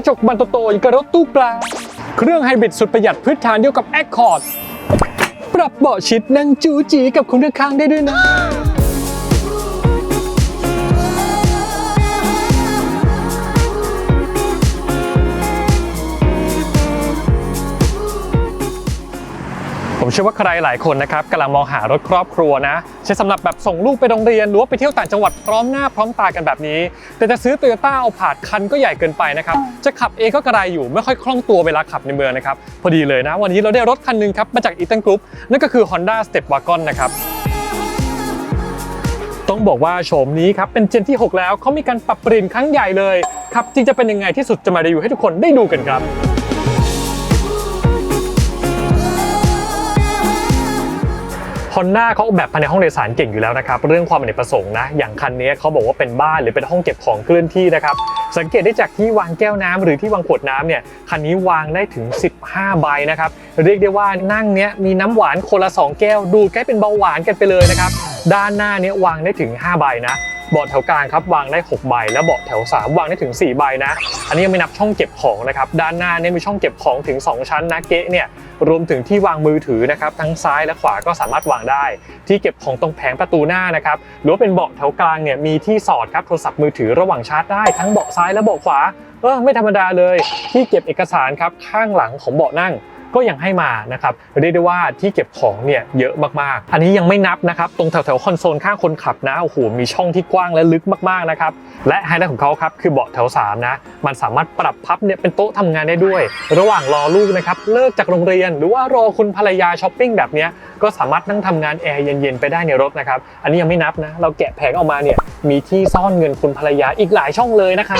ระจกบานโตๆอย่างกับรถตู้ปลา เครื่องไฮบริดสุดประหยัดพื้นฐานเดียวกับ Accord ปรับเบาะชิดนั่งจูจีกับคนข้างๆได้ด้วยนะ เชื่อว่าใครหลายคนนะครับกำลังมองหารถครอบครัวนะ ใช้สำหรับแบบส่งลูกไปโรงเรียนหรือว่าไปเที่ยวต่างจังหวัดพร้อมหน้าพร้อมตากันแบบนี้ แต่จะซื้อโตโยต้าเอาผาดคันก็ใหญ่เกินไปนะครับ จะขับเองก็กระไรอยู่ไม่ค่อยคล่องตัวเวลาขับในเมืองนะครับ พอดีเลยนะ วันนี้เราได้รถคันหนึงครับมาจากอีตันกรุ๊ปนั่นก็คือ Honda Step Wagon นะครับต้องบอกว่าโฉมนี้ครับเป็นเจนที่ 6 แล้วเขามีการปรับเปลี่ยนครั้งใหญ่เลยครับจริงจะเป็นยังไงที่สุดจะมารีวิวให้ทุกคนได้ดูกันครับ ฮอนด้าเขาออกแบบภายในห้องโดยสารเก่งอยู่แล้วนะครับเรื่องความอเนกประสงค์นะอย่างคันนี้เขาบอกว่าเป็นบ้านหรือเป็นห้องเก็บของเคลื่อนที่นะครับสังเกตได้จากที่วางแก้วน้ำหรือที่วางขวดน้ำเนี่ยคันนี้วางได้ถึง 15 ใบนะครับเรียกได้ว่านั่งเนี้ยมีน้ำหวานคนละ 2 แก้ว ดูใกล้เป็นเบาหวานกันไปเลยนะครับด้านหน้าเนี้ยวางได้ถึง 5 ใบนะ เบาะแถวกลางครับวางได้ 6 ใบ แล้วเบาะแถว 3 วางได้ถึง 4 ใบนะ อันนี้ยังไม่นับช่องเก็บของนะครับ ด้านหน้าเนี่ยมีช่องเก็บของถึง 2 ชั้นนะเกะเนี่ยรวมถึงที่วางมือถือนะครับทั้งซ้ายและขวาก็สามารถวางได้ ที่เก็บของตรงแผงประตูหน้านะครับหรือว่าเป็นเบาะแถวกลางเนี่ยมีที่สอดครับโทรศัพท์มือถือระหว่างชาร์จได้ทั้งเบาะซ้ายและเบาะขวาเออไม่ธรรมดาเลย ที่เก็บเอกสารครับข้างหลังของเบาะนั่ง ก็ยังให้มานะครับเรียกได้ว่าที่เก็บของเนี่ยเยอะมากๆ อันนี้ยังไม่นับนะครับตรงแถวแถวๆคอนโซลข้างคนขับนะโอ้โหมีช่องที่กว้างและลึกมากๆนะครับและไฮไลท์ของเขาครับคือเบาะแถว3นะมันสามารถปรับพับเนี่ยเป็นโต๊ะทำงานได้ด้วย ระหว่างรอลูกนะครับเลิกจากโรงเรียน หรือว่ารอคุณภรรยาช้อปปิ้งแบบเนี้ยก็สามารถนั่งทำงานแอร์เย็นๆไปได้ในรถนะครับอันนี้ยังไม่นับนะเราแกะแผงออกมาเนี่ยมีที่ซ่อนเงินคุณภรรยาอีกหลายช่องเลยนะครั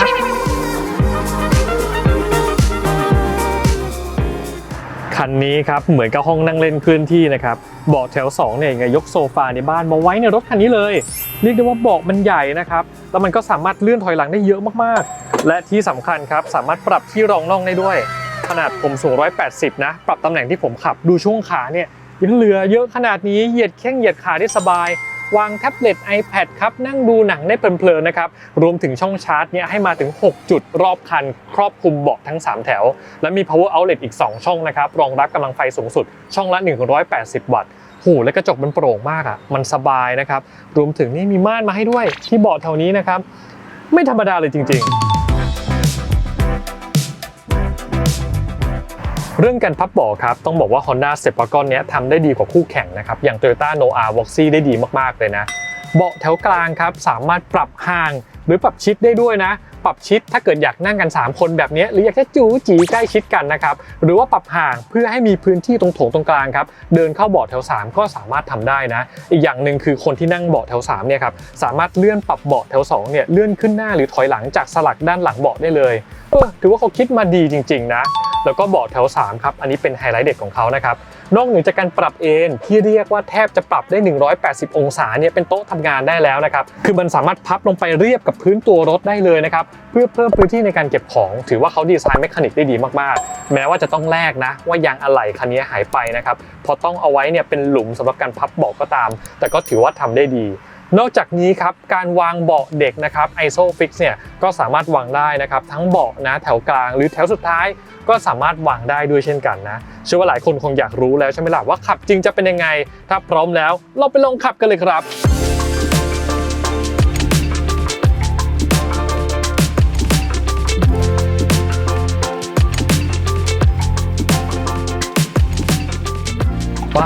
คันนี้ครับเหมือนกับห้องนั่งเล่นเคลื่อนที่นะครับเบาะแถว2เนี่ยยังไงยกโซฟาในบ้านมาไว้ในรถคันนี้เลย เรียกได้ว่าเบาะมันใหญ่นะครับแล้วมันก็สามารถเลื่อนถอยหลังได้เยอะมากๆ และที่สำคัญครับสามารถปรับที่รองน่องได้ด้วย ขนาดผมสูง 180 นะ ปรับตำแหน่งที่ผมขับดูช่วงขาเนี่ยยังเหลือเยอะขนาดนี้เหยียดแข้งเหยียดขาได้สบาย วางแท็บเล็ต iPad ครับนั่งดูหนังได้เพลินๆนะครับรวมถึงช่องชาร์จเนี่ยให้มาถึง 6 จุดรอบคัน ครอบคลุมเบาะทั้ง 3 แถว และมี power outlet อีก 2 ช่องนะครับรองรับกำลังไฟสูงสุด ช่องละ 180 วัตต์หูและกระจกมันโปร่งมากอะมันสบายนะครับรวมถึงนี่มีม่านมาให้ด้วยที่เบาะแถวนี้นะครับไม่ธรรมดาเลยจริง ๆ เรื่องการพับเบาะครับต้องบอกว่า Honda s e p a g o n เนี้ยทำได้ดีกว่าคู่แข่งนะครับอย่าง Toyota Noah Voxy ได้ดีมากๆเลยนะ เบาะแถวกลางครับสามารถปรับห่างหรือปรับชิดได้ด้วยนะ ปรับชิดถ้าเกิดอยากนั่งกัน 3 คนแบบนี้หรืออยากจะจูจีใกล้ชิดกันนะครับหรือว่าปรับห่างเพื่อให้มีพื้นที่ตรงโถงตรงกลางครับเดินเข้าเบาะแถว 3 ก็สามารถทำได้นะ อีกอย่างหนึ่งคือคนที่นั่งเบาะแถว3เนี่ยครับสามารถเลื่อนปรับเบาะแถว2เนี่ยเลื่อนขึ้นหน้าหรือถอยหลังจากสลักด้านหลังเบาะได้เลยเออถือว่าเขาคิดมาดีจริง ๆ นะแล้วก็เบาะแถว 3 ครับ อันนี้เป็นไฮไลท์เด็ดของเขานะครับ นอกเหนือจากการปรับเอนที่เรียกว่าแทบจะปรับได้ 180 องศาเนี่ยเป็นโต๊ะทำงานได้แล้วนะครับ คือมันสามารถพับลงไปเรียบกับพื้นตัวรถได้เลยนะครับเพื่อเพิ่มพื้นที่ในการเก็บของ ถือว่าเขาดีไซน์เมคานิกได้ดีมากๆ แม้ว่าจะต้องแลกนะ ว่ายางอะไหล่คันนี้หายไปนะครับพราะต้องเอาไว้เนี่ยเป็นหลุมสำหรับการพับเบาะก็ตาม แต่ก็ถือว่าทำได้ดี นอกจากนี้ครับการวางเบาะเด็กนะครับ ISOFIX เนี่ยก็สามารถวางได้นะครับทั้งเบาะนะแถวกลางหรือแถวสุดท้ายก็สามารถวางได้ด้วยเช่นกันนะเชื่อว่าหลายคนคงอยากรู้แล้วใช่ไหมล่ะว่าขับจริงจะเป็นยังไง ถ้าพร้อมแล้วเราไปลองขับกันเลยครับ ไป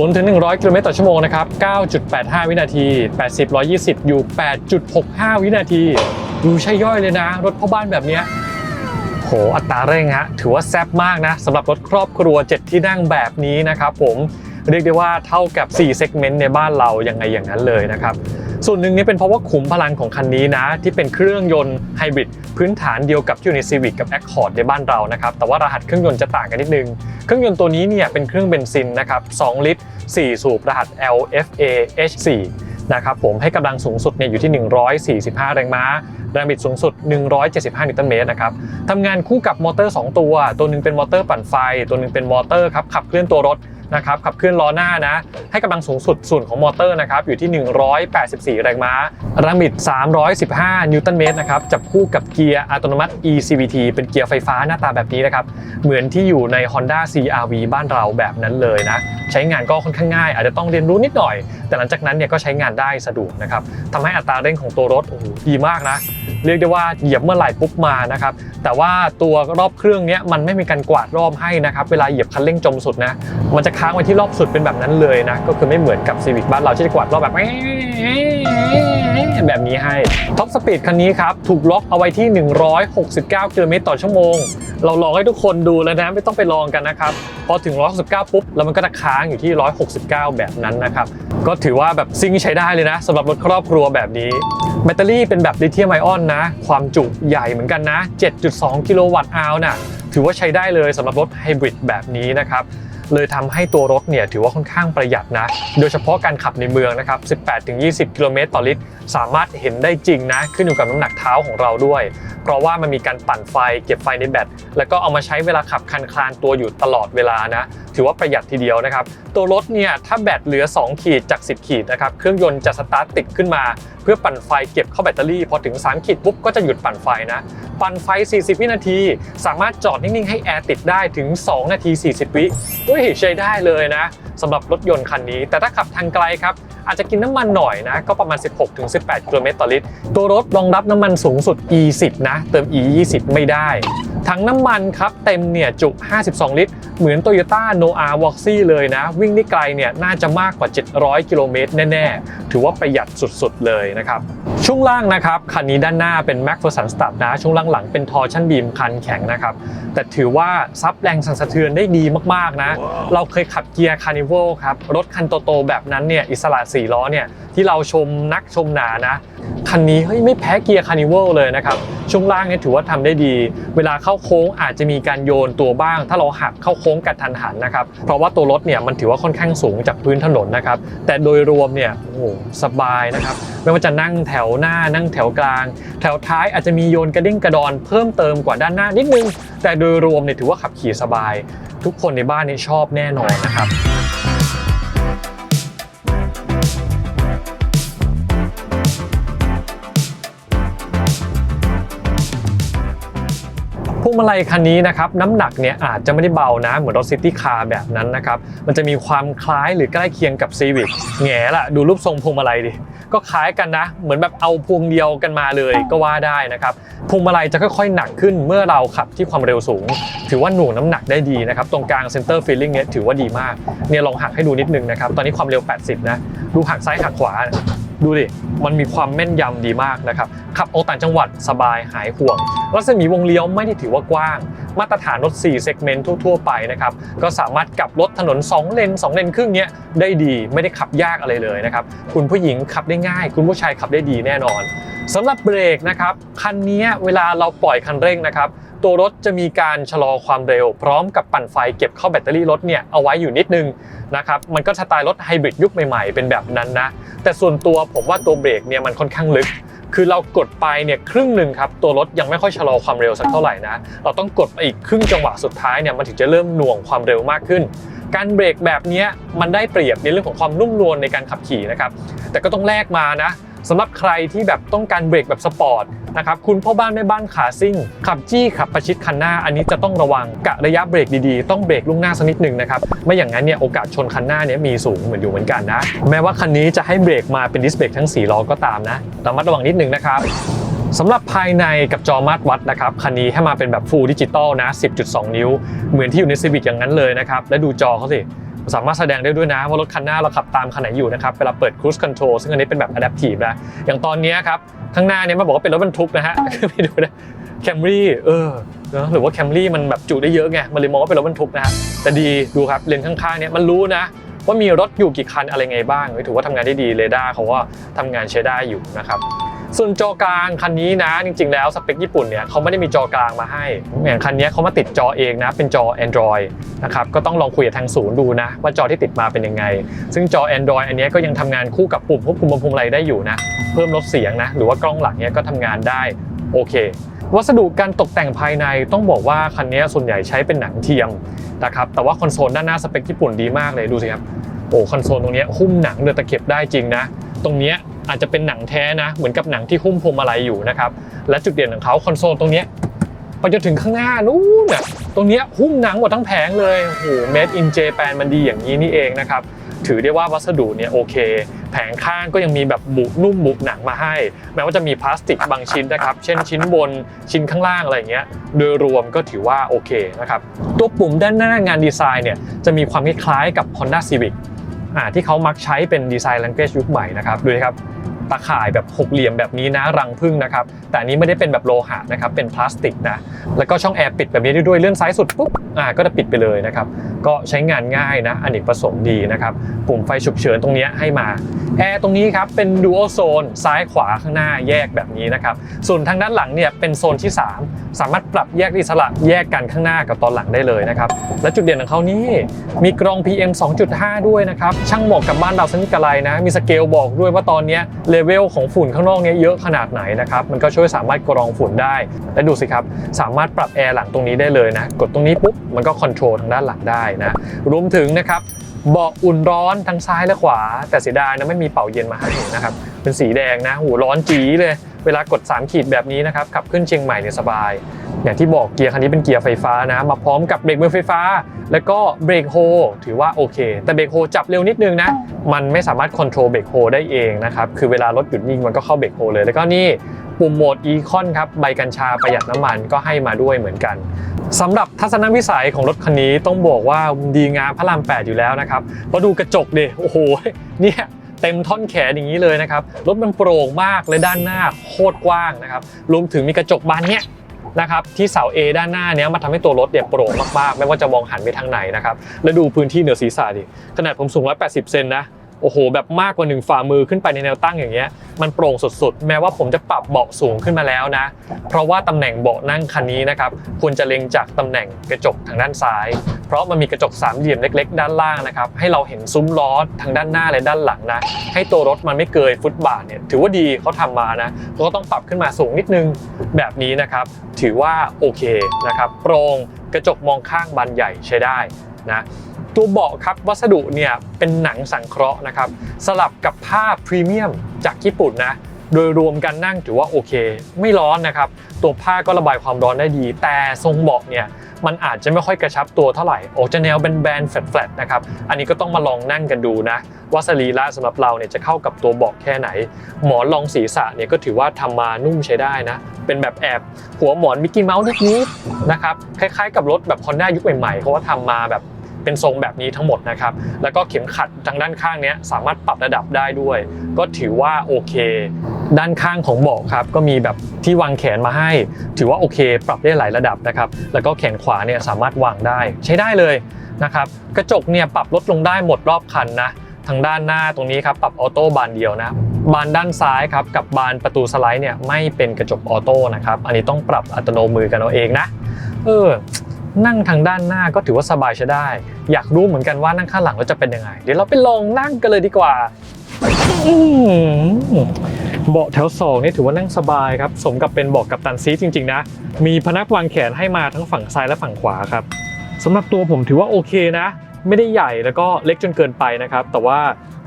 0ถึง100 กิโลเมตรต่อชั่วโมงนะครับ 9.85 วินาที 80 120 อยู่ 8.65 วินาที ดูใช่ย่อยเลยนะ รถพ่อบ้านแบบเนี้ยโห อัตราเร่งฮะ ถือว่าแซ่บมากนะสำหรับรถครอบครัว 7 ที่นั่งแบบนี้นะครับผม เรียกได้ว่าเท่ากับ 4 เซกเมนต์ในบ้านเรายังไงอย่างนั้นเลยนะครับ ส่วนหนึ่งนี่เป็นเพราะว่าขุมพลังของคันนี้นะ ที่เป็นเครื่องยนต์ไฮบริดพื้นฐานเดียวกับที่อยู่ใน Civic กับ Accord ในบ้านเรานะครับ แต่ว่ารหัสเครื่องยนต์จะต่างกันนิดนึง เครื่องยนต์ตัวนี้เนี่ยเป็นเครื่องเบนซินนะครับ 2 ลิตร 4 สูบรหัส LFA H4 นะครับผมให้กำลังสูงสุดเนี่ยอยู่ที่ 145 แรงม้า แรงบิดสูงสุด 175 นิวตันเมตรนะครับทำงานคู่กับมอเตอร์ 2 ตัว ตัวหนึงเป็นมอเตอร์ปั่นไฟ ตัวหนึงเป็นมอเตอร์ครับขับเคลื่อนตัวรถ นะครับขับเคลื่อนล้อหน้านะ ให้กำลังสูงสุดส่วนของมอเตอร์นะครับอยู่ที่ 184 แรงม้าแรงบิด 315 นิวตันเมตรนะครับจับคู่กับเกียร์อัตโนมัติ eCVT เป็นเกียร์ไฟฟ้าหน้าตาแบบนี้นะครับเหมือนที่อยู่ใน Honda CRV บ้านเราแบบนั้นเลยนะใช้งานก็ค่อนข้างง่าย อาจจะต้องเรียนรู้นิดหน่อย แต่หลังจากนั้นเนี่ยก็ใช้งานได้สะดวกนะครับทำให้อัตราเร่งของตัวรถโอ้โหดีมากนะ เรียกได้ว่าเหยียบเมื่อไหร่ปุ๊บมานะครับแต่ว่าตัวรอบเครื่องเนี้ยมันไม่มีการกวาดรอบให้นะครับเวลาเหยียบคันเร่งจมสุดนะมันจะค้างไว้ที่รอบสุดเป็นแบบนั้นเลยนะก็คือไม่เหมือนกับซีวิกบ้านเราที่จะกวาดรอบแบบ แบบนี้ให้ท็อปสปีดคันนี้ครับ ถูกล็อกเอาไว้ที่ 169กิโลเมตรต่อชั่วโมง เราลองให้ทุกคนดูแล้วนะ ไม่ต้องไปลองกันนะครับ พอถึง 169 ปุ๊บ แล้วมันก็จะค้างอยู่ที่ 169 แบบนั้นนะครับ ก็ถือว่าแบบซิงใช้ได้เลยนะสำหรับรถครอบครัวแบบนี้ แบตเตอรี่เป็นแบบลิเธียมไอออนนะ ความจุใหญ่เหมือนกันนะ 7.2 กิโลวัตต์อาวน่ะถือว่าใช้ได้เลยสำหรับรถไฮบริดแบบนี้นะครับ เลยทำให้ตัวรถเนี่ยถือว่าค่อนข้างประหยัดนะ โดยเฉพาะการขับในเมืองนะครับ 18-20 กิโลเมตรต่อลิตร สามารถเห็นได้จริงนะ ขึ้นอยู่กับน้ำหนักเท้าของเราด้วย เพราะว่ามันมีการปั่นไฟเก็บไฟในแบต แล้วก็เอามาใช้เวลาขับคันคลานตัวอยู่ตลอดเวลานะ ถือว่าประหยัดทีเดียวนะครับ ตัวรถเนี่ยถ้าแบตเหลือ 2 ขีดจาก 10 ขีดนะครับ เครื่องยนต์จะสตาร์ทติดขึ้นมาเพื่อปั่นไฟเก็บเข้าแบตเตอรี่พอถึง3ขีดปุ๊บก็จะหยุดปั่นไฟนะ ปั่นไฟ 40 วินาที สามารถจอดนิ่ง ๆ ให้แอร์ติดได้ถึง 2 นาที 40 วิเฮ้ยใช้ได้เลยนะสำหรับรถยนต์คันนี้ แต่ถ้าขับทางไกลครับ อาจจะกินน้ำมันหน่อยนะ ก็ประมาณ 16-18 กิโลเมตรต่อลิตร ตัวรถรองรับน้ำมันสูงสุด E10 นะ เติม E20 ไม่ได้ ถังน้ำมันครับ เต็มเนี่ยจุ 52 ลิตร เหมือน Toyota Noah v o x y เลยนะ วิ่งได้ไกลเนี่ยน่าจะมากกว่า 700 กิโลเมตรแน่ ๆ ถือว่าประหยัดสุด ๆ เลยนะครับ ช่วงล่างนะครับคันนี้ด้านหน้าเป็น MacPherson Start นะช่วงล่างหลังเป็น Torsion Beam คันแข็งนะครับ แต่ถือว่าซับแรงสั่นสะเทือนได้ดีมากๆนะ เราเคยขับเกียร์ Carnival ครับ รถคันโตๆแบบนั้นเนี่ยอิสระ4ล้อเนี่ยที่เราชมนักชมหนานะ คันนี้เฮ้ยไม่แพ้เกียร์ Carnival เลยนะครับ ช่วงล่างเนี่ยถือว่าทำได้ดี เวลาเข้าโค้งอาจจะมีการโยนตัวบ้าง ถ้าเราหักเข้าโค้งกระทันหันนะครับเพราะว่าตัวรถเนี่ยมันถือว่าค่อนข้างสูงจากพื้นถนนนะครับแต่โดยรวมเนี่ยโอ้โหสบายนะครับไม่ว่าจะนั่งแถวหน้านั่งแถวกลาง แถวท้ายอาจจะมีโยนกระดิ่งกระดอนเพิ่มเติมกว่าด้านหน้านิดนึง แต่โดยรวมเนี่ยถือว่าขับขี่สบาย ทุกคนในบ้านนี่ชอบแน่นอนนะครับ วงมาลัยคันนี้นะครับน้ำหนักเนี่ยอาจจะไม่ได้เบานะ เหมือนรถซิตี้คาร์แบบนั้นนะครับมันจะมีความคล้ายหรือใกล้เคียงกับ Civic แง่ละดูรูปทรงพวงมาลัยดิก็คล้ายกันนะ เหมือนแบบเอาพวงเดียวกันมาเลยก็ว่าได้นะครับพวงมาลัยจะค่อยๆหนักขึ้นเมื่อเราขับที่ความเร็วสูง ถือว่าหน่วงน้ำหนักได้ดีนะครับตรงกลางเซนเตอร์ฟีลลิ่งเนี่ยถือว่าดีมากเนี่ยลองหักให้ดูนิดนึงนะครับตอนนี้ความเร็ว 80 นะดูหักซ้ายหักขวา ดูดิ มันมีความแม่นยำดีมากนะครับ ขับออกต่างจังหวัดสบายหายห่วง รัศมีวงเลี้ยวไม่ได้ถือว่ากว้าง มาตรฐานรถ 4 เซกเมนต์ทั่ว ๆ ไปนะครับ ก็สามารถกลับรถถนน 2 เลน 2 เลนครึ่งเนี้ยได้ดี ไม่ได้ขับยากอะไรเลยนะครับ คุณผู้หญิงขับได้ง่าย คุณผู้ชายขับได้ดีแน่นอนสำหรับเบรกนะครับ คันนี้เวลาเราปล่อยคันเร่งนะครับ ตัวรถจะมีการชะลอความเร็ว พร้อมกับปั่นไฟเก็บเข้าแบตเตอรี่รถเนี่ยเอาไว้อยู่นิดนึงนะครับ มันก็สไตล์รถไฮบริดยุคใหม่ๆ เป็นแบบนั้นนะ แต่ส่วนตัวผมว่าตัวเบรกเนี่ยมันค่อนข้างลึก คือเรากดไปเนี่ยครึ่งหนึ่งครับตัวรถยังไม่ค่อยชะลอความเร็วสักเท่าไหร่นะ เราต้องกดไปอีกครึ่งจังหวะสุดท้ายเนี่ยมันถึงจะเริ่มหน่วงความเร็วมากขึ้น การเบรกแบบนี้มันได้เปรียบในเรื่องของความนุ่มนวลในการขับขี่นะครับ แต่ก็ต้องแลกมานะ สำหรับใครที่แบบต้องการเบรกแบบสปอร์ตนะครับคุณพ่อบ้านแม่บ้านขาซิ่ง ขับจี้ขับประชิดคันหน้า อันนี้จะต้องระวังกะระยะเบรกดีๆ ต้องเบรกล่วงหน้าสักนิดหนึ่งนะครับไม่อย่างนั้นเนี่ยโอกาสชนคันหน้าเนี่ยมีสูงเหมือนอยู่เหมือนกันนะแม้ว่าคันนี้จะให้เบรกมาเป็นดิสเบรกทั้ง4ล้อก็ตามนะระมัดระวังนิดนึงนะครับสำหรับภายในกับจอมาตรวัดนะครับคันนี้ให้มาเป็นแบบ Full Digital นะ 10.2 นิ้ว เหมือนที่อยู่ใน Civic อย่างนั้นเลยนะครับ และดูจอเขาสิ สามารถแสดงได้ด้วยนะว่ารถคันหน้าเราขับตามคันไหนอยู่นะครับเวลาเปิด Cruise Control ซึ่งอันนี้เป็นแบบ Adaptive นะอย่างตอนนี้ครับข้างหน้าเนี่ยมันบอกว่าเป็นรถบรรทุกนะฮะไปดูนะ Camry เออนะหรือว่า Camry มันแบบจุได้เยอะไงมันเลยมองว่าเป็นรถบรรทุกนะฮะแต่ดีดูครับเลนข้างๆเนี่ยมันรู้นะว่ามีรถอยู่กี่คันอะไรไงบ้างถือว่าทำงานได้ดีเรดาร์เขาว่าทำงานใช้ได้อยู่นะครับ ส่วนจอกลางคันนี้นะจริงๆ แล้วสเปคญี่ปุ่นเนี่ยเขาไม่ได้มีจอกลางมาให้อย่างคันนี้เขามาติดจอเองนะเป็นจอ Android นะครับก็ต้องลองคุยกับทางศูนย์ดูนะ ว่าจอที่ติดมาเป็นยังไง ซึ่งจอ Android อันนี้ก็ยังทำงานคู่กับปุ่มควบคุมลำโพงไรได้อยู่นะ เพิ่มลดเสียงนะ หรือว่ากล้องหลังเนี้ยก็ทำงานได้โอเค วัสดุการตกแต่งภายในต้องบอกว่าคันนี้ส่วนใหญ่ใช้เป็นหนังเทียมนะครับแต่ว่าคอนโซลด้านหน้าสเปคญี่ปุ่นดีมากเลยดูสิครับโอ้คอนโซลตรงนี้หุ้มหนังเดือตะเข็บได้จริงนะ ตรงนี้ อาจจะเป็นหนังแท้นะ เหมือนกับหนังที่หุ้มพวงมาลัยอยู่นะครับ และจุดเด่นของเขาคอนโซลตรงนี้ไปจนถึงข้างหน้านู้นน่ะตรงนี้หุ้มหนังหมดทั้งแผงเลยโอ้โห made in Japan มันดีอย่างนี้นี่เองนะครับถือได้ว่าวัสดุเนี่ยโอเค แผงข้างก็ยังมีแบบบุนุ่มบุหนังมาให้ แม้ว่าจะมีพลาสติกบางชิ้นนะครับ เช่นชิ้นบนชิ้นข้างล่างอะไรเงี้ย โดยรวมก็ถือว่าโอเคนะครับ ตัวปุ่มด้านหน้างานดีไซน์เนี่ยจะมีความคล้ายๆกับ Honda Civic ที่เขามักใช้เป็นดีไซน์ language ยุคใหม่นะครับดูนะครับ ตาข่ายแบบหกเหลี่ยมแบบนี้นะรังพึ่งนะครับ แต่อันนี้ไม่ได้เป็นแบบโลหะนะครับ เป็นพลาสติกนะ แล้วก็ช่องแอร์ปิดแบบนี้ด้วยเลื่อนซ้ายสุดปุ๊บอ่าก็จะปิดไปเลยนะครับ ก็ใช้งานง่ายนะอเนกประสงค์ดีนะครับ ปุ่มไฟฉุกเฉินตรงนี้ให้มา แอร์ตรงนี้ครับเป็น dual zone ซ้ายขวาข้างหน้าแยกแบบนี้นะครับ ส่วนทางด้านหลังเนี่ยเป็นโซนที่ 3 สามารถปรับแยกอิสระแยกกันข้างหน้ากับตอนหลังได้เลยนะครับ และจุดเด่นของเขานี่มีกรอง PM 2.5 ด้วยนะครับ ช่างเหมาะกับบ้านเราสักนิดกะไรนะ มีสเกลบอกด้วยว่าตอนนี้เลเวลของฝุ่นข้างนอกเนี้ยเยอะขนาดไหนนะครับมันก็ช่วยสามารถกรองฝุ่นได้ และดูสิครับ สามารถปรับแอร์หลังตรงนี้ได้เลยนะ กดตรงนี้ปุ๊บมันก็คอนโทรลทางด้านหลังได้นะรวมถึงนะครับเบาะอุ่นร้อนทั้งซ้ายและขวา แต่เสียดายนะไม่มีเป่าเย็นมาให้นะครับเป็นสีแดงนะหูร้อนจี๋เลย เวลากด 3 ขีดแบบนี้นะครับขับขึ้นเชียงใหม่เนี่ยสบาย อย่างที่บอกเกียร์คันนี้เป็นเกียร์ไฟฟ้านะมาพร้อมกับเบรกมือไฟฟ้า แล้วก็เบรกโฮถือว่าโอเค แต่เบรกโฮจับเร็วนิดนึงนะ มันไม่สามารถควบคุมเบรกโฮได้เองนะครับคือเวลารถหยุดนิ่งมันก็เข้าเบรกโฮเลยแล้วก็นี่ปุ่มโหมดอีคอนครับใบกัญชาประหยัดน้ำมันก็ให้มาด้วยเหมือนกันสำหรับทัศนวิสัยของรถคันนี้ต้องบอกว่าดีงามพระราม8อยู่แล้วนะครับเพราะดูกระจกดิโอ้โหเนี่ย เต็มท่อนแขนอย่างนี้เลยนะครับรถมันโปร่งมากและด้านหน้าโคตรกว้างนะครับรวมถึงมีกระจกบานเนี้ยนะครับที่เสา A ด้านหน้าเนี้ยมาทำให้ตัวรถเนี่ยโปร่งมากๆ ไม่ว่าจะมองหันไปทางไหนนะครับแล้วดูพื้นที่เหนือศีรษะดิขนาดผมสูง 180 เซนนะโอ้โห แบบมากกว่าหนึ่งฝ่ามือขึ้นไปในแนวตั้งอย่างเงี้ยมันโปร่งสุดๆ แม้ว่าผมจะปรับเบาะสูงขึ้นมาแล้วนะ เพราะว่าตำแหน่งเบาะนั่งคันนี้นะครับควรจะเล็งจากตำแหน่งกระจกทางด้านซ้าย เพราะมันมีกระจกสามเหลี่ยมเล็ก ๆ ด้านล่างนะครับให้เราเห็นซุ้มล้อทางด้านหน้าและด้านหลังนะให้ตัวรถมันไม่เกยฟุตบาทเนี่ยถือว่าดีเขาทำมานะเขาก็ต้องปรับขึ้นมาสูงนิดนึงแบบนี้นะครับ ถือว่าโอเคนะครับโปร่งกระจกมองข้างบานใหญ่ใช้ได้นะตัวเบาะครับวัสดุเนี่ยเป็นหนังสังเคราะห์นะครับสลับกับผ้าพรีเมียมจากญี่ปุ่นนะโดยรวมกันนั่งถือว่าโอเค ไม่ร้อนนะครับ ตัวผ้าก็ระบายความร้อนได้ดี แต่ทรงเบาะเนี่ยมันอาจจะไม่ค่อยกระชับตัวเท่าไหร่ออกจะแนวแบนๆแฟลตๆนะครับอันนี้ก็ต้องมาลองนั่งกันดูนะว่าสรีระสำหรับเราเนี่ยจะเข้ากับตัวเบาะแค่ไหน หมอนรองศีรษะเนี่ยก็ถือว่าทำมานุ่มใช้ได้นะ เป็นแบบแอบหัวหมอนมิกกี้เมาส์นิดๆนะครับคล้ายๆกับรถแบบ Honda ยุคใหม่ๆเขาว่าทำมาแบบ เป็นทรงแบบนี้ทั้งหมดนะครับ แล้วก็เข็มขัดทางด้านข้างเนี้ยสามารถปรับระดับได้ด้วย ก็ถือว่าโอเค ด้านข้างของเบาะครับก็มีแบบที่วางแขนมาให้ ถือว่าโอเค ปรับได้หลายระดับนะครับ แล้วก็แขนขวาเนี่ยสามารถวางได้ ใช้ได้เลยนะครับ กระจกเนี่ยปรับลดลงได้หมดรอบคันนะ ทางด้านหน้าตรงนี้ครับปรับออโต้บานเดียวนะบานด้านซ้ายครับกับบานประตูสไลด์เนี่ยไม่เป็นกระจกออโต้นะครับ อันนี้ต้องปรับอัตโนมือกันเอาเองนะ เออ นั่งทางด้านหน้าก็ถือว่าสบายใช้ได้ อยากรู้เหมือนกันว่านั่งข้างหลังแล้วจะเป็นยังไง เดี๋ยวเราไปลองนั่งกันเลยดีกว่าเบาะแถวสองนี่ถือว่านั่งสบายครับ สมกับเป็นเบาะกับตันซีจริง ๆ นะ มีพนักวางแขนให้มาทั้งฝั่งซ้ายและฝั่งขวาครับสำหรับตัวผมถือว่าโอเคนะ ไม่ได้ใหญ่แล้วก็เล็กจนเกินไปนะครับ แต่ว่า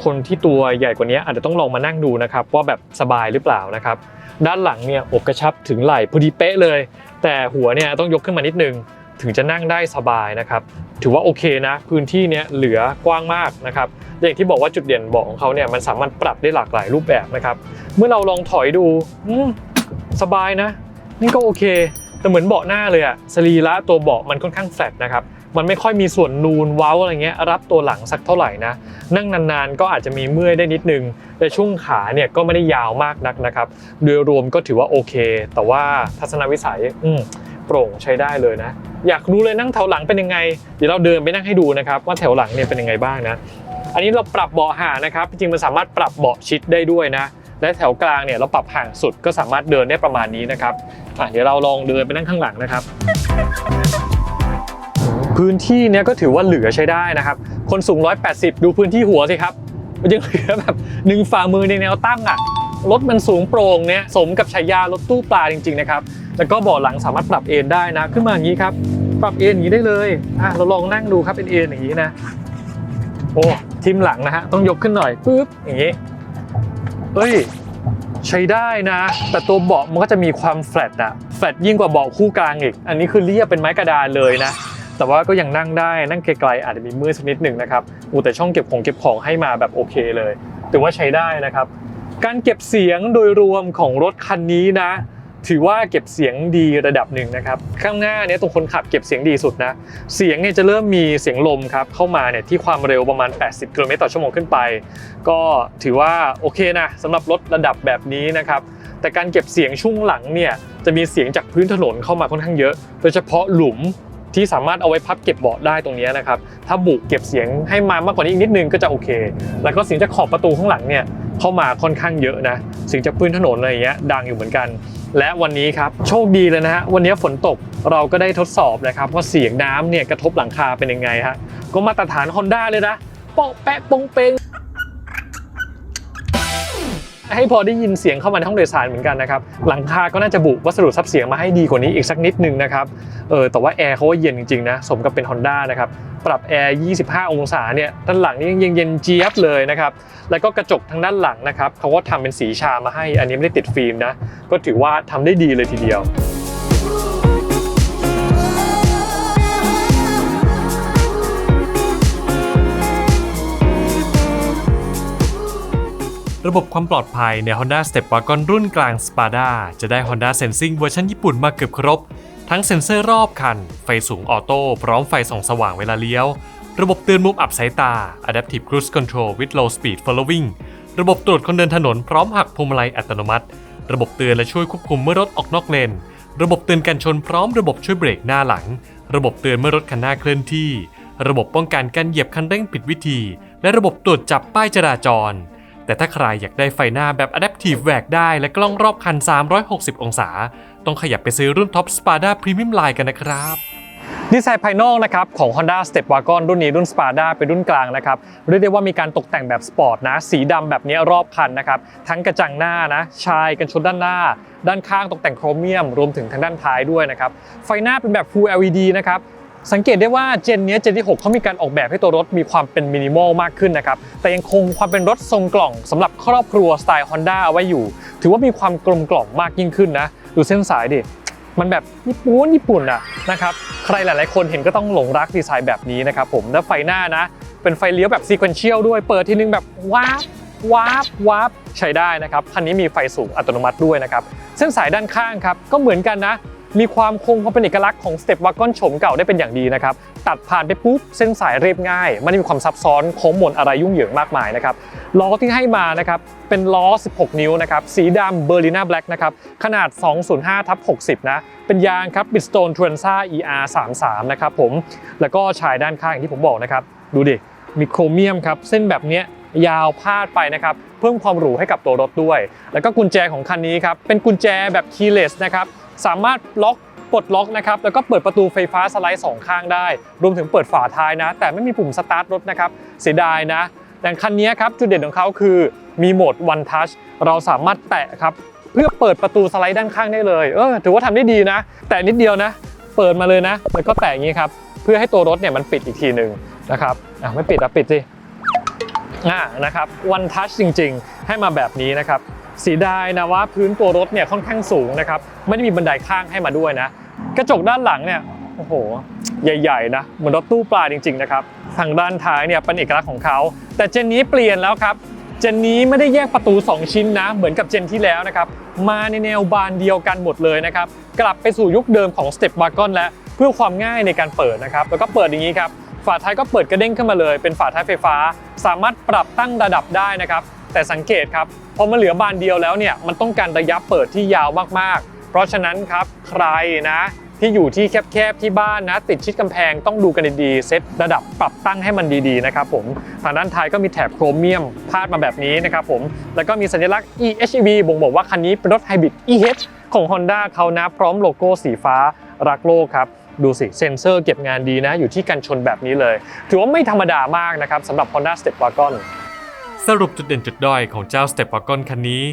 คนที่ตัวใหญ่กว่านี้อาจจะต้องลองมานั่งดูนะครับว่าแบบสบายหรือเปล่านะครับ ด้านหลังเนี่ยอกกระชับถึงไหล่พอดีเป๊ะเลย แต่หัวเนี่ยต้องยกขึ้นมานิดนึง ถึงจะนั่งได้สบายนะครับ ถือว่าโอเคนะ พื้นที่เนี้ยเหลือกว้างมากนะครับอย่างที่บอกว่าจุดเด่นเบาะของเขาเนี่ยมันสามารถปรับได้หลากหลายรูปแบบนะครับ เมื่อเราลองถอยดูสบายนะ นี่ก็โอเค แต่เหมือนเบาะหน้าเลยอะสรีระตัวเบาะมันค่อนข้างแฟลตนะครับมันไม่ค่อยมีส่วนนูนเว้าอะไรเงี้ยรับตัวหลังสักเท่าไหร่นะนั่งนานๆก็อาจจะมีเมื่อยได้นิดนึงแต่ช่วงขาเนี่ยก็ไม่ได้ยาวมากนักนะครับ โดยรวมก็ถือว่าโอเค แต่ว่าทัศนวิสัยอื โปร่งใช้ได้เลยนะ อยากรู้เลยนั่งแถวหลังเป็นยังไง เดี๋ยวเราเดินไปนั่งให้ดูนะครับ ว่าแถวหลังเนี่ยเป็นยังไงบ้างนะ อันนี้เราปรับเบาะห่างนะครับ จริงมันสามารถปรับเบาะชิดได้ด้วยนะ และแถวกลางเนี่ยเราปรับห่างสุดก็สามารถเดินได้ประมาณนี้นะครับอะเดี๋ยวเราลองเดินไปนั่งข้างหลังนะครับ พื้นที่เนี้ยก็ถือว่าเหลือใช้ได้นะครับ คนสูง 180 ดูพื้นที่หัวสิครับยังเหลือแบบหนึ่งฝ่ามือในแนวตั้งอะ รถมันสูงโปร่งเนี่ยสมกับฉายารถตู้ปลาจริงๆนะครับแล้วก็เบาะหลังสามารถปรับเอนได้นะ ขึ้นมาอย่างนี้ครับปรับเอนอย่างนี้ได้เลยอะเราลองนั่งดูครับเป็นเอนอย่างนี้นะโอ้ทิมหลังนะฮะต้องยกขึ้นหน่อยปึ๊บอย่างนี้เอ้ยใช้ได้นะ แต่ตัวเบาะมันก็จะมีความแฟลตอะแฟลตยิ่งกว่าเบาะคู่กลางอีก อันนี้คือเรียบเป็นไม้กระดานเลยนะ แต่ว่าก็ยังนั่งได้นั่งไกลๆอาจจะมีมืดสักนิดหนึ่งนะครับอูแต่ช่องเก็บของเก็บของให้มาแบบโอเคเลย ถือว่าใช้ได้นะครับ การเก็บเสียงโดยรวมของรถคันนี้นะ ถือว่าเก็บเสียงดีระดับหนึ่งนะครับ ข้างหน้าเนี้ยตรงคนขับเก็บเสียงดีสุดนะ เสียงเนี่ยจะเริ่มมีเสียงลมครับเข้ามาเนี่ยที่ความเร็วประมาณ 80 กิโลเมตรต่อชั่วโมงขึ้นไป ก็ถือว่าโอเคนะสำหรับรถระดับแบบนี้นะครับแต่การเก็บเสียงช่วงหลังเนี่ยจะมีเสียงจากพื้นถนนเข้ามาค่อนข้างเยอะ โดยเฉพาะหลุม ที่สามารถเอาไว้พับเก็บเบาะได้ตรงนี้นะครับ ถ้าบุกเก็บเสียงให้มามากกว่านี้อีกนิดนึงก็จะโอเค แล้วก็เสียงจากขอบประตูข้างหลังเนี่ยเข้ามาค่อนข้างเยอะนะเสียงจากพื้นถนนอะไรอย่างเงี้ยดังอยู่เหมือนกัน และวันนี้ครับโชคดีเลยนะฮะวันนี้ฝนตกเราก็ได้ทดสอบนะครับว่าเสียงน้ำเนี่ยกระทบหลังคาเป็นยังไงฮะก็มาตรฐาน Honda เลยนะโป๊ะแปะปงเปง ให้พอได้ยินเสียงเข้ามาในห้องโดยสารเหมือนกันนะครับ หลังคาก็น่าจะบุวัสดุซับเสียงมาให้ดีกว่านี้อีกสักนิดนึงนะครับ เออแต่ว่าแอร์เขาเย็นจริงๆนะ สมกับเป็น Honda นะครับ ปรับแอร์ 25 องศาเนี่ย ด้านหลังนี่ยังเย็นเจี๊ยบเลยนะครับ แล้วก็กระจกทางด้านหลังนะครับเขาก็ทำเป็นสีชามาให้ อันนี้ไม่ได้ติดฟิล์มนะ ก็ถือว่าทำได้ดีเลยทีเดียว ระบบความปลอดภัยใน Honda Step Wagon รุ่นกลาง Spada จะได้ Honda Sensing เวอร์ชันญี่ปุ่นมาเกือบครบ ทั้งเซ็นเซอร์รอบคัน ไฟสูงออโต้พร้อมไฟส่องสว่างเวลาเลี้ยว ระบบเตือนมุมอับสายตา Adaptive Cruise Control with Low Speed Following ระบบตรวจคนเดินถนนพร้อมหักพวงมาลัยอัตโนมัติ ระบบเตือนและช่วยควบคุมเมื่อรถออกนอกเลน ระบบเตือนกันชนพร้อมระบบช่วยเบรกหน้าหลัง ระบบเตือนเมื่อรถคันหน้าเคลื่อนที่ ระบบป้องกันการเหยียบคันเร่งผิดวิธี และระบบตรวจจับป้ายจราจร แต่ถ้าใครอยากได้ไฟหน้าแบบ Adaptive แวกได้และกล้องรอบคัน 360 องศา ต้องขยับไปซื้อรุ่น Top Spada Premium Line กันนะครับดีไซน์ภายนอกนะครับของ Honda Step Wagon รุ่นนี้รุ่น Spada เป็นรุ่นกลางนะครับเรียกได้ว่ามีการตกแต่งแบบสปอร์ตนะสีดำแบบนี้รอบคันนะครับทั้งกระจังหน้านะชายกันชนด้านหน้า ด้านข้างตกแต่งโครเมียม รวมถึงทางด้านท้ายด้วยนะครับไฟหน้าเป็นแบบ Full LED นะครับ สังเกตได้ว่าเจนนี้เจนที่ 6เขามีการออกแบบให้ตัวรถมีความเป็นมินิมอลมากขึ้นนะครับ แต่ยังคงความเป็นรถทรงกล่องสำหรับครอบครัวสไตล์ Honda เอาไว้อยู่ ถือว่ามีความกลมกล่อมมากยิ่งขึ้นนะ ดูเส้นสายดิ มันแบบญี่ปุ่นญี่ปุ่นอะนะครับ ใครหลายๆ คนเห็นก็ต้องหลงรักดีไซน์แบบนี้นะครับผม แล้วไฟหน้านะ เป็นไฟเลี้ยวแบบซีเควนเชียลด้วย เปิดทีนึงแบบวาบวาบวาบใช้ได้นะครับ คันนี้มีไฟสูงอัตโนมัติด้วยนะครับ เส้นสายด้านข้างครับ ก็เหมือนกันนะ มีความคงความเป็นเอกลักษณ์ของสเต็ปวากอนโฉมเก่าได้เป็นอย่างดีนะครับ ตัดผ่านไปปุ๊บเส้นสายเรียบง่าย ไม่ได้มีความซับซ้อนโค้งมนอะไรยุ่งเหยิงมากมายนะครับ ล้อที่ให้มานะครับ เป็นล้อ 16 นิ้วนะครับ สีดำเบอร์ลิน่าแบล็กนะครับ ขนาด 205ทับ60 นะ เป็นยางครับ Bridgestone t r e n z a ER 33นะครับผม แล้วก็ชายด้านข้างอย่างที่ผมบอกนะครับ ดูดิ มีโครเมียมครับ เส้นแบบเนี้ยยาวพาดไปนะครับเพิ่มความหรูให้กับตัวรถด้วย แล้วก็กุญแจของคันนี้ครับเป็นกุญแจแบบ keyless นะครับ สามารถล็อกปลดล็อกนะครับแล้วก็เปิดประตูไฟฟ้าสไลด์สองข้างได้ รวมถึงเปิดฝาท้ายนะ แต่ไม่มีปุ่มสตาร์ทรถนะครับเสียดายนะแต่คันนี้ครับจุดเด่นของเขาคือมีโหมด one touch เราสามารถแตะครับเพื่อเปิดประตูสไลด์ด้านข้างได้เลยเออถือว่าทำได้ดีนะ แต่นิดเดียวนะ เปิดมาเลยนะ แล้วก็แตะอย่างนี้ครับเพื่อให้ตัวรถเนี่ยมันปิดอีกทีหนึ่งนะครับอะไม่ปิดอะปิดสิอ่านะครับ one touch จริง ๆ ให้มาแบบนี้นะครับ เสียดายนะว่าพื้นตัวรถเนี่ยค่อนข้างสูงนะครับไม่ได้มีบันไดข้างให้มาด้วยนะ กระจกด้านหลังเนี่ยโอ้โห ใหญ่ๆนะเหมือนรถตู้ปลาจริงๆนะครับทางด้านท้ายเนี่ยเป็นเอกลักษณ์ของเขา แต่เจนนี้เปลี่ยนแล้วครับเจนนี้ไม่ได้แยกประตู 2 ชิ้นนะเหมือนกับเจนที่แล้วนะครับมาในแนวบานเดียวกันหมดเลยนะครับกลับไปสู่ยุคเดิมของ Step Wagon แล้วเพื่อความง่ายในการเปิดนะครับแล้วก็เปิดอย่างนี้ครับฝาท้ายก็เปิดกระเด้งขึ้นมาเลย เป็นฝาท้ายไฟฟ้า สามารถปรับตั้งระดับได้นะครับ แต่สังเกตครับพอมันเหลือบานเดียวแล้วเนี่ยมันต้องการระยะเปิดที่ยาวมากๆ เพราะฉะนั้นครับใครนะที่อยู่ที่แคบๆที่บ้านนะ ติดชิดกำแพงต้องดูกันดีๆ เซตระดับปรับตั้งให้มันดีๆนะครับผมทางด้านท้ายก็มีแถบโครเมียมพาดมาแบบนี้นะครับผมแล้วก็มีสัญลักษณ์ EHEV บ่งบอกว่าคันนี้เป็นรถไฮบริด EH ของ Honda เขานะพร้อมโลโก้สีฟ้ารักโลกครับดูสิเซ็นเซอร์เก็บงานดีนะ อยู่ที่กันชนแบบนี้เลย ถือว่าไม่ธรรมดามากนะครับสำหรับ Honda Step Wagon สรุปจุดเด่นจุดด้อยของเจ้า Step Wagon คันนี้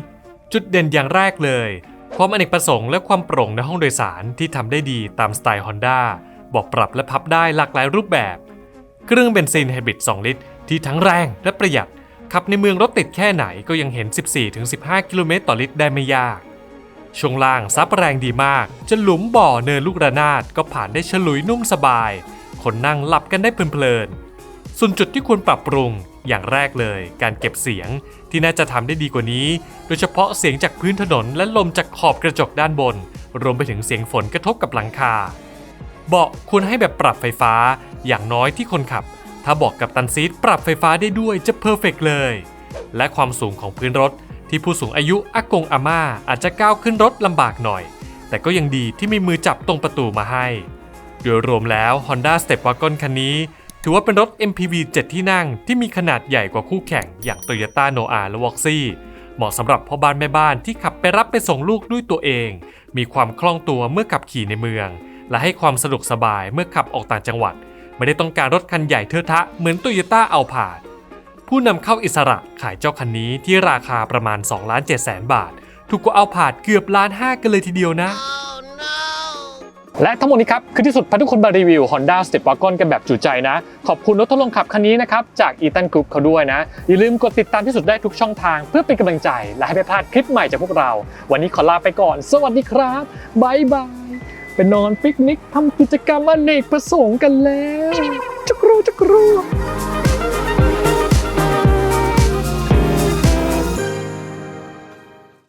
จุดเด่นอย่างแรกเลย ความอเนกประสงค์และความโปร่งในห้องโดยสารที่ทำได้ดีตามสไตล์ Honda บอกปรับและพับได้หลากหลายรูปแบบ เครื่องเบนซินไฮบริด 2 ลิตร ที่ทั้งแรงและประหยัด ขับในเมืองรถติดแค่ไหนก็ยังเห็น 14-15 กิโลเมตรต่อลิตรได้ไม่ยาก ช่วงล่างซับแรงดีมาก จะหลุมบ่อเนินลูกระนาดก็ผ่านได้ฉลุยนุ่มสบาย คนนั่งหลับกันได้เพลินๆ ส่วนจุดที่ควรปรับปรุงอย่างแรกเลย การเก็บเสียงที่น่าจะทำได้ดีกว่านี้ โดยเฉพาะเสียงจากพื้นถนนและลมจากขอบกระจกด้านบน รวมไปถึงเสียงฝนกระทบกับหลังคา เบาะควรให้แบบปรับไฟฟ้าอย่างน้อยที่คนขับ ถ้าบอกกับตันซีทปรับไฟฟ้าได้ด้วยจะเพอร์เฟกเลย และความสูงของพื้นรถที่ผู้สูงอายุอากงอาม่าอาจจะก้าวขึ้นรถลำบากหน่อย แต่ก็ยังดีที่มีมือจับตรงประตูมาให้ โดยรวมแล้ว Honda Step Wagon คันนี้ ถือว่าเป็นรถ MPV 7 ที่นั่งที่มีขนาดใหญ่กว่าคู่แข่งอย่าง Toyota n o a และ Voxy เหมาะสำหรับพ่อบ้านแม่บ้านที่ขับไปรับไปส่งลูกด้วยตัวเอง มีความคล่องตัวเมื่อขับขี่ในเมือง และให้ความสะดวกสบายเมื่อขับออกต่างจังหวัด ไม่ได้ต้องการรถคันใหญ่เทอะทะเหมือน Toyota a l p a r d ผู้นำเข้าอิสระขายเจ้าคันนี้ที่ราคาประมาณ2ล้าน7แสนบาท ถูกกว่าเอาผาดเกือบล้านห้ากันเลยทีเดียวนะ และทั้งหมดนี้ครับ คือที่สุดพาทุกคนมารีวิว Honda Step Wagon กันแบบจุใจนะ ขอบคุณรถทดลองขับคันนี้นะครับ จาก e t a n Group เขาด้วยนะ อย่าลืมกดติดตามที่สุดได้ทุกช่องทาง เพื่อเป็นกำลังใจ และให้ไม่พลาดคลิปใหม่จากพวกเรา วันนี้ขอลาไปก่อน สวัสดีครับบายบายไปนอนปิกนิกทำกิจกรรมอเนกประสงค์กันแล้วจุกรูจุกรู